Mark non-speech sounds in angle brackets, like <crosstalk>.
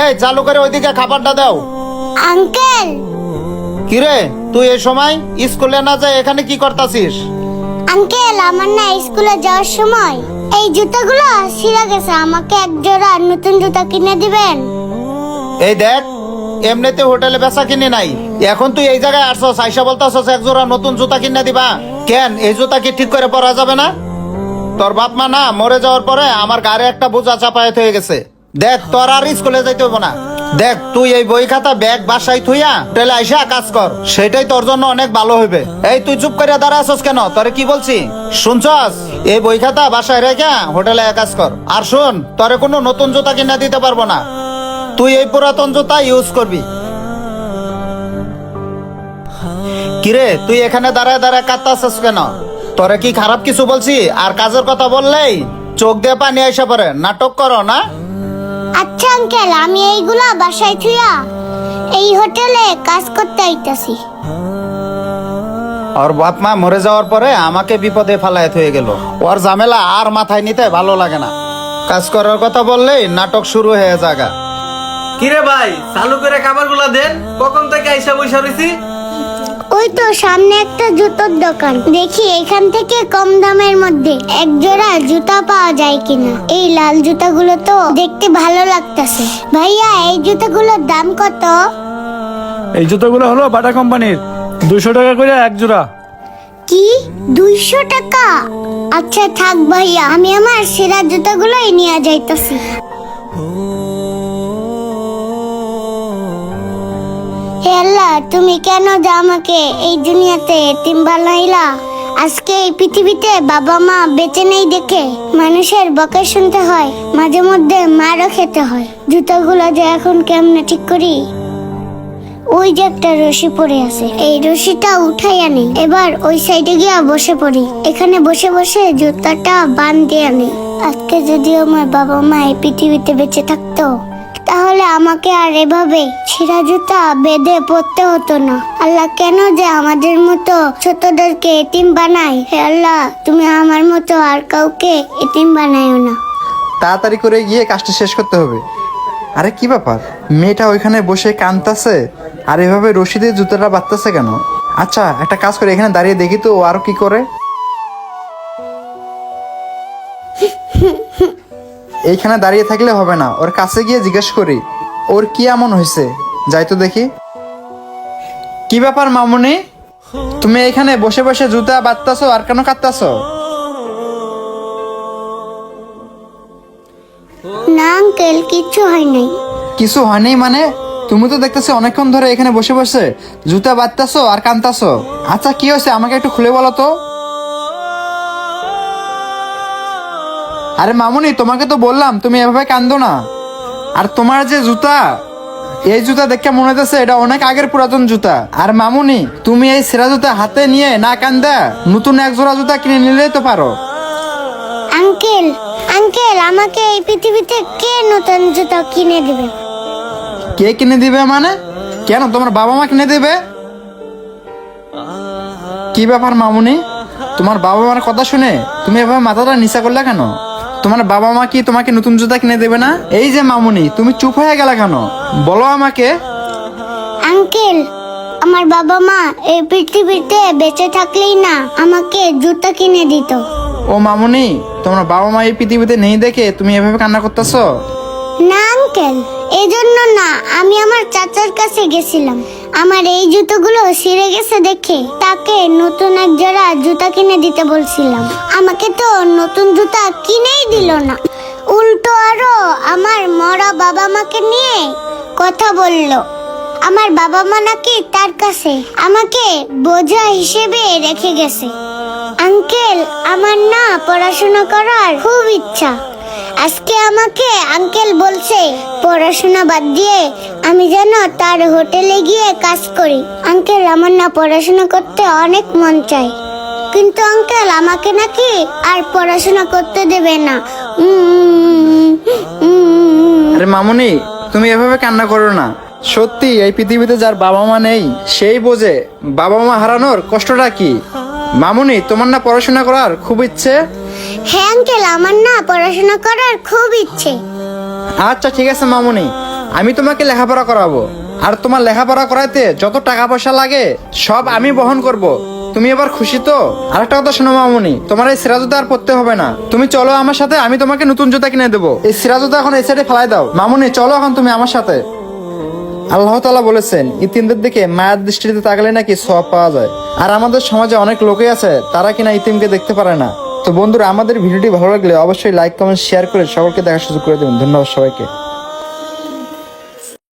এই চালু করে ওইদিকে খাবারটা দাও। আঙ্কেল। কিরে তুই এই সময় স্কুলে না যাই এখানে কি করতাছিস? আঙ্কেল আমার না স্কুলে যাওয়ার সময় এই জুতাগুলো ছিঁড়ে গেছে। আমাকে এক জোড়া নতুন জুতা কিনে দিবেন। এই দেখ এমনিতে হোটেলে বেচা কিনে নাই। এখন তুই এই জায়গায় আসছস আইসা বলতাছস এক জোড়া নতুন জুতা কিনে দিবা। কেন এই জুতা কি ঠিক করে পরা যাবে না? তোর বাপ মা না মরে যাওয়ার পরে আমার গাড়ি একটা বোঝা চাপায়াত হয়ে গেছে। দেখ, তোর আর স্কুলে যাইতে হব না। দেখ, তুই এই বই খাতা ব্যাগ, বাসায় থুইয়া হোটেলে আইসা কাজ কর। সেটাই তোর জন্য অনেক ভালো হবে এই, তুই চুপ করে দাঁড়া আছস কেন? তোরে কি বলছি? শুনছস? এই বই খাতা বাসায় রেখে হোটেলে কাজ কর। আর শুন, তোরে কোনো নতুন জুতা কিনে দিতে পারব না। তুই এই পুরাতন জুতা ইউজ করবি। কিরে, তুই এখানে দাঁড়ায় দাঁড়ায় কাঁদতাছিস কেন? তোরে কি খারাপ কিছু বলছি? আর কাজের কথা বললেই চোখ দিয়ে পানি আইসা পরে নাটক করো, না? আচ্ছা আঙ্কেল আমি এইগুলা বাসায় থুইয়া এই হোটেলে কাজ করতে আইতাছি। ওর বাপ মা মরে যাওয়ার পরে আমাকে বিপদে ফেলায় হয়ে গেল। ওর ঝামেলা আর মাথায় নিতে ভালো লাগে না। কাজ করার কথা বললেই নাটক শুরু হয়ে যাগা। কিরে ভাই চালু করে খাবারগুলা দেন? কখন থেকে আইসা বৈশা রয়েছি ওই তো সামনে একটা জুতোর দোকান। দেখি এখান থেকে কম দামের মধ্যে এক জোড়া জুতা পাওয়া যায় কিনা। এই লাল জুতাগুলো তো দেখতে ভালো লাগতেছে। ভাইয়া এই জুতাগুলোর দাম কত? এই জুতোগুলো হলো বাটা কোম্পানির। দুশো টাকা করে এক জোড়া কি? দুইশো টাকা? আচ্ছা থাক ভাইয়া আমি আমার সেরা জুতাগুলোই নিয়ে যাইতাছি। আল্লাহ, তুমি কেন যে আমাকে এই দুনিয়াতে এতিম বানাইলা আজকে এই পৃথিবীতে বাবা মা বেঁচে নেই দেখে মানুষের বকে শুনতে হয়, মাঝে মধ্যে মারও খেতে হয়। জুতাগুলো যে এখন কেমনে ঠিক করি? ওই যে একটা রশি পড়ে আছে। এই রশিটা উঠাই আনি এবার ওই সাইডে গিয়া বসে পড়ি। এখানে বসে বসে জুতাটা বান দিয়ে আনি আজকে যদি আমার বাবা মা এই পৃথিবীতে বেঁচে থাকতো তাহলে আমাকে আর এভাবে ছিঁড়া জুতা বেঁধে পড়তে হতো না। আল্লাহ কেন যে আমাদের মতো ছোটদেরকে এতিম বানায়? হে আল্লাহ তুমি আমার মতো আর কাউকে এতিম বানাইও না। তাড়াতাড়ি করে গিয়ে কাজটা শেষ করতে হবে। আরে কি ব্যাপার? মেয়েটা ওইখানে বসে কানতাছে আর এভাবে রশিদে জুতোটা বাঁধতেছে কেন? আচ্ছা একটা কাজ করে এখানে দাঁড়িয়ে দেখি তো ও আরও কি করে। <laughs> এইখানে দাঁড়িয়ে থাকলে হবে না। ওর কাছে গিয়ে জিজ্ঞেস করি ওর কি এমন হয়েছে? যাই তো দেখি। কি ব্যাপার মামুনি? তুমি এখানে বসে বসে জুতা বাঁধতাছো আর কেন কাঁদতাছো? না আঙ্কেল কিচ্ছু হয় নাই। কিছু হয়নি মানে? তুমি তো দেখতেছি অনেকক্ষণ ধরে এখানে বসে বসে জুতা বাঁধতাছো আর কানতাছো আচ্ছা কি হয়েছে? আমাকে একটু খুলে বলো তো। আরে মামুনি তোমাকে তো বললাম তুমি এভাবে কান্দো না। আর তোমার যে জুতা এই জুতা দেখে মনে হইতেছে এটা অনেক আগের পুরাতন জুতা। আর মামুনি তুমি এই সেরা জুতা হাতে নিয়ে না কান্দা নতুন এক জোড়া জুতা কিনে নিলেই তো পারো। আঙ্কেল আঙ্কেল আমাকে এই পৃথিবীতে কে নতুন জুতা কিনে দিবে? কে কিনে দিবে মানে? কেন তোমার বাবা মা কিনে দেবে? কি ব্যাপার মামুনি? তোমার বাবা মার কথা শুনে তুমি এভাবে মাথাটা নিচা করলে কেন? তোমার বাবা মা কি তোমাকে নতুন জুতা কিনে দেবে না? এই যে মামুনি তুমি চুপ হয়ে গেলে কেন? বলো আমাকে। আঙ্কেল আমার বাবা মা এই পৃথিবীতে বেঁচে থাকলেই না আমাকে জুতা কিনে দিত। ও মামুনি তোমার বাবা মা এই পৃথিবীতে নেই দেখে তুমি এভাবে কান্না করতেছো? না আঙ্কেল এই জন্য না আমি আমার চাচার কাছে গেছিলাম। আমার এই জুতোগুলো ছিঁড়ে গেছে দেখে তাকে নতুন এক জোড়া জুতা কিনে দিতে বলছিলাম। আমাকে তো নতুন জুতা কিনেই দিল না। উল্টো আরও আমার মরা বাবা মাকে নিয়ে কথা বলল। আমার বাবা মা নাকি তার কাছে আমাকে বোঝা হিসেবে রেখে গেছে। আঙ্কেল, আমার না পড়াশোনা করার খুব ইচ্ছা। আজকে আমাকে আঙ্কেল বলছে, পড়াশোনা বাদ দিয়ে আমি যেন তার হোটেলে গিয়ে কাজ করি। আঙ্কেল, আমার না পড়াশোনা করতে অনেক মন চায়। কিন্তু আঙ্কেল, আমাকে নাকি আর পড়াশোনা করতে দেবে না। আরে মামুনি, তুমি এভাবে কান্না করো না। সত্যি, এই পৃথিবীতে যার বাবা মা নেই, সেই বোঝে বাবা মা হারানোর কষ্টটা কি। মামুনি, তোমার না পড়াশোনা করার খুব ইচ্ছে? হ্যাঁ আঙ্কেল, আমার না পড়াশোনা করার খুব ইচ্ছে। আচ্ছা ঠিক আছে মামুনি। আমি তোমাকে লেখাপড়া করাবো। আর তোমার লেখাপড়া করাইতে যত টাকা পয়সা লাগে, সব আমি বহন করব। তুমি এবার খুশি তো? আরেকটা কথা শোনো মামুনি, তোমার এই সিরাজুতা আর পরতে হবে না। তুমি চলো আমার সাথে, আমি তোমাকে নতুন জুতা কিনে দেবো। এই সিরা জুতা এখন এই সাইডে ফেলাই দাও। মামুনি, চলো এখন তুমি আমার সাথে। আল্লাহ তালা বলেছেন, ইতিমদের দিকে মায়ের দৃষ্টিতে তাকালে নাকি সব পাওয়া যায়। আর আমাদের সমাজে অনেক লোকই আছে, তারা কিনা ইতিমকে দেখতে পারে না। তো বন্ধুরা, আমাদের ভিডিওটি ভালো লাগলে অবশ্যই লাইক কমেন্ট শেয়ার করে সবাইকে দেখার সুযোগ করে দেবেন। ধন্যবাদ সবাইকে।